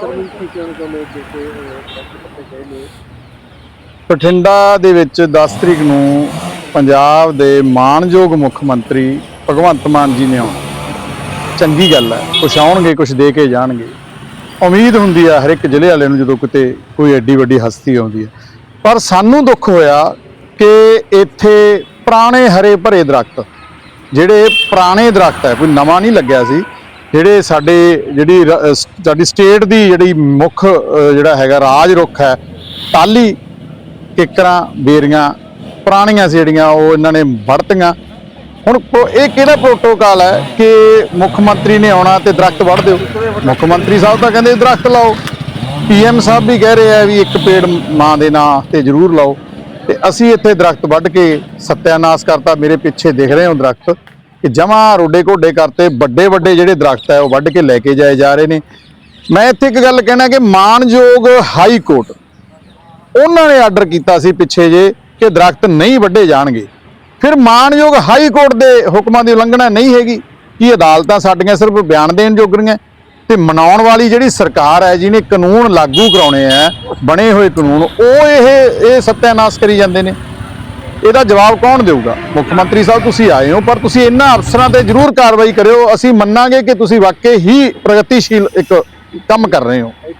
Service ਕੀ ਕਹਿਣਾ ਚਾਹੁੰਦੇ ਹੋ ਕਿ ਕੋਈ ਗਏ ਨੇ ਬਠਿੰਡਾ ਦੇ ਵਿੱਚ 10 ਤਰੀਕ ਨੂੰ ਪੰਜਾਬ ਦੇ ਮਾਣਯੋਗ ਮੁੱਖ ਮੰਤਰੀ ਭਗਵੰਤ ਮਾਨ ਜੀ ਨੇ ਆਉਣਾ। ਚੰਗੀ ਗੱਲ ਹੈ, ਕੁਛ ਆਉਣਗੇ, ਕੁਛ ਦੇ ਕੇ ਜਾਣਗੇ। ਉਮੀਦ ਹੁੰਦੀ ਹੈ ਹਰ ਇੱਕ ਜ਼ਿਲ੍ਹੇ ਵਾਲੇ ਨੂੰ ਜਦੋਂ ਕਿਤੇ ਕੋਈ ਐਡੀ ਵੱਡੀ ਹਸਤੀ ਆਉਂਦੀ ਹੈ। ਪਰ ਸਾਨੂੰ ਦੁੱਖ ਹੋਇਆ ਕਿ ਇੱਥੇ ਪੁਰਾਣੇ ਹਰੇ ਭਰੇ ਦਰਖਤ, ਜਿਹੜੇ ਪੁਰਾਣੇ ਦਰਖਤ ਹੈ, ਕੋਈ ਨਵਾਂ ਨਹੀਂ ਲੱਗਿਆ ਸੀ। ਜਿਹੜੇ ਸਾਡੇ ਜਿਹੜੀ ਰ- ਅਹ ਸਾਡੀ ਸਟੇਟ ਦੀ ਜਿਹੜੀ ਮੁੱਖ ਜਿਹੜਾ ਹੈਗਾ ਰਾਜ ਰੁੱਖ ਹੈ ਟਾਲੀ ਕਿੱਕਰਾਂ, ਬੇਰੀਆਂ, ਪੁਰਾਣੀਆਂ ਸੀ ਜਿਹੜੀਆਂ, ਉਹ ਇਹਨਾਂ ਨੇ ਵੜਤੀਆਂ ਹੁਣ ਇਹ ਕਿਹੜਾ ਪ੍ਰੋਟੋਕਾਲ ਹੈ ਕਿ ਮੁੱਖ ਮੰਤਰੀ ਨੇ ਆਉਣਾ ਤੇ ਦਰਖਤ ਵੜ ਦਿਓ? ਮੁੱਖ ਮੰਤਰੀ ਸਾਹਿਬ ਤਾਂ ਕਹਿੰਦੇ ਦਰਖਤ ਲਾਓ। ਪੀਐਮ ਸਾਹਿਬ ਵੀ ਕਹਿ ਰਹੇ ਆ ਵੀ ਇੱਕ ਪੇੜ ਮਾਂ ਦੇ ਨਾਂ ਤੇ ਜ਼ਰੂਰ ਲਾਓ। ਤੇ ਅਸੀਂ ਇੱਥੇ ਦਰਖਤ ਵੱਢ ਕੇ ਸਤਿਆਨਾਸ਼ ਕਰਤਾ। ਮੇਰੇ ਪਿੱਛੇ ਦਿਖ ਰਹੇ ਹੋ ਦਰਖਤ। ਕਿ ਜਮਾ ਰੋਡੇ ਘੋਡੇ ਕਰਤੇ, ਵੱਡੇ ਵੱਡੇ ਜਿਹੜੇ ਦਰਖਤ ਹੈ ਉਹ ਵੱਢ ਕੇ ਲੈ ਕੇ ਜਾਏ ਜਾ ਰਹੇ ਨੇ। ਮੈਂ ਇੱਥੇ ਇੱਕ ਗੱਲ ਕਹਿਣਾ ਕਿ ਮਾਨਯੋਗ ਹਾਈ ਕੋਰਟ, ਉਹਨਾਂ ਨੇ ਆਰਡਰ ਕੀਤਾ ਸੀ ਪਿੱਛੇ ਜੇ ਕਿ ਦਰਖਤ ਨਹੀਂ ਵੱਢੇ ਜਾਣਗੇ। ਫਿਰ ਮਾਨਯੋਗ ਹਾਈ ਕੋਰਟ ਦੇ ਹੁਕਮਾਂ ਦੀ ਉਲੰਘਣਾ ਨਹੀਂ ਹੈਗੀ। ਕਿ ਅਦਾਲਤਾਂ ਸਾਡੀਆਂ ਸਿਰਫ ਬਿਆਨ ਦੇਣ ਜੋਗਰੀਆਂ ਤੇ ਮਨਾਉਣ ਵਾਲੀ ਜਿਹੜੀ ਸਰਕਾਰ ਹੈ, ਜਿਹਨੇ ਕਾਨੂੰਨ ਲਾਗੂ ਕਰਾਉਣੇ ਆ, ਬਣੇ ਹੋਏ ਕਾਨੂੰਨ, ਉਹ ਇਹ ਇਹ ਸੱਤਿਆਨਾਸ਼ ਕਰੀ ਜਾਂਦੇ ਨੇ। ਇਹਦਾ ਜਵਾਬ ਕੌਣ ਦੇਊਗਾ? ਮੁੱਖ ਮੰਤਰੀ ਸਾਹਿਬ ਤੁਸੀਂ ਆਏ ਹੋ ਪਰ ਤੁਸੀਂ ਇਹਨਾਂ ਅਫਸਰਾਂ ਤੇ ਜ਼ਰੂਰ ਕਾਰਵਾਈ ਕਰਿਓ। ਅਸੀਂ ਮੰਨਾਂਗੇ ਕਿ ਤੁਸੀਂ ਵਾਕਈ ਹੀ ਪ੍ਰਗਤੀਸ਼ੀਲ ਇੱਕ ਕੰਮ ਕਰ ਰਹੇ ਹੋ। ਇਹ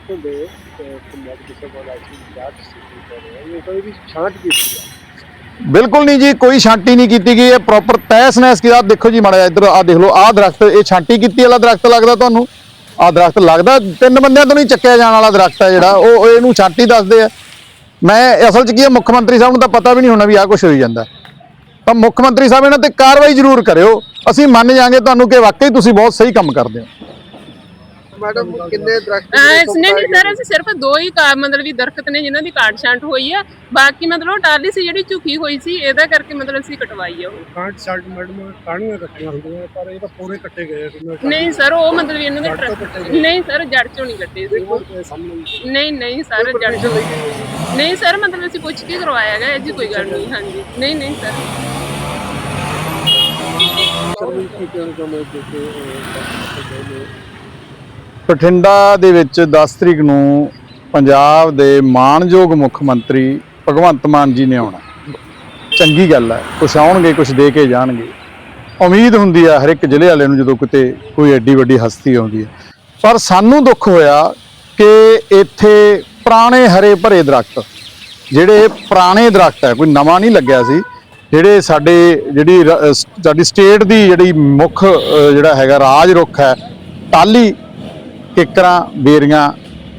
ਬਿਲਕੁਲ ਨਹੀਂ ਜੀ ਕੋਈ ਛਾਂਟੀ ਨਹੀਂ ਕੀਤੀ ਗਈ ਹੈ ਪ੍ਰੋਪਰ ਤੈਸ ਨੈਸ ਕੀ ਆਹ ਦੇਖੋ ਜੀ ਮਾੜਾ ਇੱਧਰ ਆ ਦੇਖ ਲਓ ਆਹ ਦਰਖਤ ਇਹ ਛਾਂਟੀ ਕੀਤੀ ਵਾਲਾ ਦਰਖਤ ਲੱਗਦਾ ਤੁਹਾਨੂੰ? ਆਹ ਦਰਖਤ ਲੱਗਦਾ ਤਿੰਨ ਬੰਦਿਆਂ ਤੋਂ ਨਹੀਂ ਚੱਕਿਆ ਜਾਣ ਵਾਲਾ ਦਰਖਤ ਹੈ ਜਿਹੜਾ ਉਹ ਇਹਨੂੰ ਛਾਂਟੀ ਦੱਸਦੇ ਆ। ਮੈਂ ਅਸਲ 'ਚ ਕੀ ਹੈ ਮੁੱਖ ਮੰਤਰੀ ਸਾਹਿਬ ਨੂੰ ਤਾਂ ਪਤਾ ਵੀ ਨਹੀਂ ਹੋਣਾ ਵੀ ਆਹ ਕੁਝ ਹੋਈ ਜਾਂਦਾ। ਤਾਂ ਮੁੱਖ ਮੰਤਰੀ ਸਾਹਿਬ ਇਹਨਾਂ ਤੇ ਕਾਰਵਾਈ ਜ਼ਰੂਰ ਕਰਿਓ। ਅਸੀਂ ਮੰਨ ਜਾਾਂਗੇ ਤੁਹਾਨੂੰ ਕਿ ਵਾਕਈ ਤੁਸੀਂ ਬਹੁਤ ਸਹੀ ਕੰਮ ਕਰਦੇ ਹੋ। ਮੈਡਮ ਕਿੰਨੇ ਦਰਖਤ ਅਹ ਨਹੀਂ ਨਹੀਂ ਸਰ ਅਸੀਂ ਸਿਰਫ ਦੋ ਹੀ ਕਾ ਮਤਲਬ ਵੀ ਦਰਖਤ ਨੇ ਜਿਨ੍ਹਾਂ ਦੀ ਕਾਟ ਛਾਂਟ ਹੋਈ ਆ। ਬਾਕੀ ਮਤਲਬ ਉਹ ਟਾਲੀ ਸੀ ਜਿਹੜੀ ਝੁਕੀ ਹੋਈ ਸੀ ਇਹਦਾ ਕਰਕੇ ਮਤਲਬ ਅਸੀਂ ਕਟਵਾਈ ਆ ਉਹ। ਕਾਂਟ ਸ਼ਾਲਟ ਮੈਡਮ ਕਾਣੀਆਂ ਕੱਟੀਆਂ ਹੁੰਦੀਆਂ ਪਰ ਇਹ ਤਾਂ ਪੂਰੇ ਕੱਟੇ ਗਏ ਕਿੰਨੇ ਨਹੀਂ ਸਰ ਉਹ ਮਤਲਬ ਵੀ ਇਹਨਾਂ ਦੇ ਜੜ ਤੋਂ ਟਰ- ਕੱਟੇ ਗਏ। ਨਹੀਂ ਸਰ ਜੜ ਚੋਂ ਨਹੀਂ ਕੱਟੇ ਸੀ। ਦੇ ਸਾਹਮਣੇ ਨਹੀਂ ਨਹੀਂ ਸਰ ਜੜ ਚੋਂ ਨਹੀਂ ਸਰ ਮਤਲਬ ਅਸੀਂ ਪੁੱਛ ਕੇ ਕਰਵਾਇਆ ਗਿਆ ਜੀ ਕੋਈ ਗੱਲ ਨਹੀਂ ਹਾਂਜੀ। ਨਹੀਂ ਨਹੀਂ ਸਰ। ਸਰਵਿਸ ਕੀ ਕਹਿਣਾ ਚਾਹੁੰਦੇ ਹੋ ਕਿ ਕੋਈ ਕੱਟੇ ਗਏ ਨੇ? ਬਠਿੰਡਾ ਦੇ ਵਿੱਚ 10 ਤਰੀਕ ਨੂੰ ਪੰਜਾਬ ਦੇ ਮਾਣਯੋਗ ਮੁੱਖ ਮੰਤਰੀ ਭਗਵੰਤ ਮਾਨ ਜੀ ਨੇ ਆਉਣਾ। ਚੰਗੀ ਗੱਲ ਹੈ, ਕੁਛ ਆਉਣਗੇ, ਕੁਛ ਦੇ ਕੇ ਜਾਣਗੇ। ਉਮੀਦ ਹੁੰਦੀ ਆ ਹਰ ਇੱਕ ਜ਼ਿਲ੍ਹੇ ਵਾਲੇ ਨੂੰ ਜਦੋਂ ਕਿਤੇ ਕੋਈ ਐਡੀ ਵੱਡੀ ਹਸਤੀ ਆਉਂਦੀ ਹੈ। ਪਰ ਸਾਨੂੰ ਦੁੱਖ ਹੋਇਆ ਕਿ ਇੱਥੇ ਪੁਰਾਣੇ ਹਰੇ ਭਰੇ ਦਰਖਤ, ਜਿਹੜੇ ਪੁਰਾਣੇ ਦਰਖਤ ਹੈ, ਕੋਈ ਨਵਾਂ ਨਹੀਂ ਲੱਗਿਆ ਸੀ। ਜਿਹੜੇ ਸਾਡੇ, ਜਿਹੜੀ ਰ- ਸਾਡੀ ਸਟੇਟ ਦੀ ਜਿਹੜੀ ਮੁੱਖ ਜਿਹੜਾ ਹੈਗਾ ਰਾਜ ਰੁੱਖ ਹੈ ਟਾਲੀ ਕਿੱਕਰਾਂ, ਬੇਰੀਆਂ,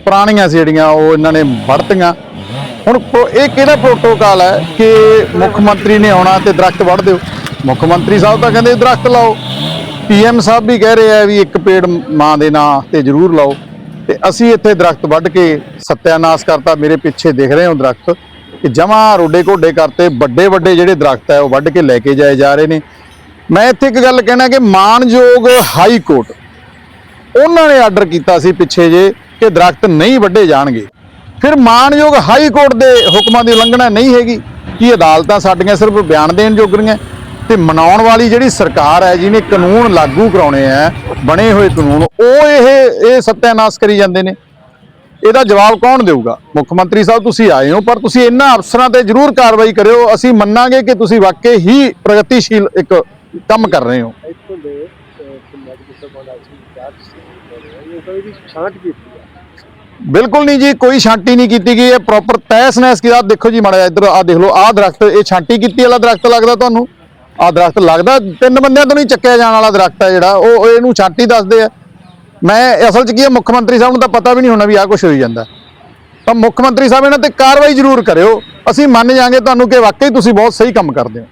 ਪੁਰਾਣੀਆਂ ਸੀ ਜਿਹੜੀਆਂ, ਉਹ ਇਹਨਾਂ ਨੇ ਵੜਤੀਆਂ ਹੁਣ ਇਹ ਕਿਹੜਾ ਪ੍ਰੋਟੋਕਾਲ ਹੈ ਕਿ ਮੁੱਖ ਮੰਤਰੀ ਨੇ ਆਉਣਾ ਤੇ ਦਰਖਤ ਵੜ ਦਿਓ? ਮੁੱਖ ਮੰਤਰੀ ਸਾਹਿਬ ਤਾਂ ਕਹਿੰਦੇ ਦਰਖਤ ਲਾਓ। ਪੀਐਮ ਸਾਹਿਬ ਵੀ ਕਹਿ ਰਹੇ ਆ ਵੀ ਇੱਕ ਪੇੜ ਮਾਂ ਦੇ ਨਾਂ ਤੇ ਜ਼ਰੂਰ ਲਾਓ। ਤੇ ਅਸੀਂ ਇੱਥੇ ਦਰਖਤ ਵੱਢ ਕੇ ਸਤਿਆਨਾਸ਼ ਕਰਤਾ। ਮੇਰੇ ਪਿੱਛੇ ਦਿਖ ਰਹੇ ਹੋ ਦਰਖਤ ਕਿ ਜਮਾ ਰੋਡੇ ਘੋਡੇ ਕਰਤੇ। ਵੱਡੇ ਵੱਡੇ ਜਿਹੜੇ ਦਰਖਤ ਹੈ ਉਹ ਵੱਢ ਕੇ ਲੈ ਕੇ ਜਾਏ ਜਾ ਰਹੇ ਨੇ। ਮੈਂ ਇੱਥੇ ਇੱਕ ਗੱਲ ਕਹਿਣਾ ਕਿ ਮਾਨਯੋਗ ਹਾਈ ਕੋਰਟ ਉਹਨਾਂ ਨੇ ਆਰਡਰ ਕੀਤਾ ਸੀ ਪਿੱਛੇ ਜੇ ਕਿ ਦਰਖਤ ਨਹੀਂ ਵੱਢੇ ਜਾਣਗੇ। ਫਿਰ ਮਾਨਯੋਗ ਹਾਈ ਕੋਰਟ ਦੇ ਹੁਕਮਾਂ ਦੀ ਉਲੰਘਣਾ ਨਹੀਂ ਹੈਗੀ। ਕਿ ਅਦਾਲਤਾਂ ਸਾਡੀਆਂ ਸਿਰਫ ਬਿਆਨ ਦੇਣ ਜੋਗਰੀਆਂ ਤੇ ਮਨਾਉਣ ਵਾਲੀ ਜਿਹੜੀ ਸਰਕਾਰ ਹੈ, ਜਿਹਨੇ ਕਾਨੂੰਨ ਲਾਗੂ ਕਰਾਉਣੇ ਆ, ਬਣੇ ਹੋਏ ਕਾਨੂੰਨ, ਉਹ ਇਹ ਇਹ ਸੱਤਿਆਨਾਸ਼ ਕਰੀ ਜਾਂਦੇ ਨੇ। ਇਹਦਾ ਜਵਾਬ ਕੌਣ ਦੇਊਗਾ? ਮੁੱਖ ਮੰਤਰੀ ਸਾਹਿਬ, ਤੁਸੀਂ ਆਏ ਹੋ, ਪਰ ਤੁਸੀਂ ਇਹਨਾਂ ਅਫਸਰਾਂ ਤੇ ਜ਼ਰੂਰ ਕਾਰਵਾਈ ਕਰਿਓ। ਅਸੀਂ ਮੰਨਾਂਗੇ ਕਿ ਤੁਸੀਂ ਵਾਕਈ ਹੀ ਪ੍ਰਗਤੀਸ਼ੀਲ ਇੱਕ ਕੰਮ ਕਰ ਰਹੇ ਹੋ। ਬਿਲਕੁਲ ਨਹੀਂ ਜੀ, ਕੋਈ ਛਾਂਟੀ ਨਹੀਂ ਕੀਤੀ ਗਈ ਹੈ ਪ੍ਰੋਪਰ ਤੈਸ ਨੈਸ ਕੀ ਆਹ ਦੇਖੋ ਜੀ ਮਾੜਾ ਇੱਧਰ ਆ ਦੇਖ ਲਓ, ਆਹ ਦਰਖਤ, ਇਹ ਛਾਂਟੀ ਕੀਤੀ ਵਾਲਾ ਦਰਖਤ ਲੱਗਦਾ ਤੁਹਾਨੂੰ? ਆਹ ਦਰਖਤ ਲੱਗਦਾ, ਤਿੰਨ ਬੰਦਿਆਂ ਤੋਂ ਨਹੀਂ ਚੱਕਿਆ ਜਾਣ ਵਾਲਾ ਦਰਖਤ ਹੈ ਜਿਹੜਾ, ਉਹ ਇਹਨੂੰ ਛਾਂਟੀ ਦੱਸਦੇ ਆ। ਮੈਂ, ਅਸਲ 'ਚ ਕੀ ਹੈ ਮੁੱਖ ਮੰਤਰੀ ਸਾਹਿਬ ਨੂੰ ਤਾਂ ਪਤਾ ਵੀ ਨਹੀਂ ਹੋਣਾ ਵੀ ਆਹ ਕੁਝ ਹੋਈ ਜਾਂਦਾ। ਤਾਂ ਮੁੱਖ ਮੰਤਰੀ ਸਾਹਿਬ ਇਹਨਾਂ ਤੇ ਕਾਰਵਾਈ ਜ਼ਰੂਰ ਕਰਿਓ। ਅਸੀਂ ਮੰਨ ਜਾਾਂਗੇ ਤੁਹਾਨੂੰ ਕਿ ਵਾਕਈ ਤੁਸੀਂ ਬਹੁਤ ਸਹੀ ਕੰਮ ਕਰਦੇ ਹੋ।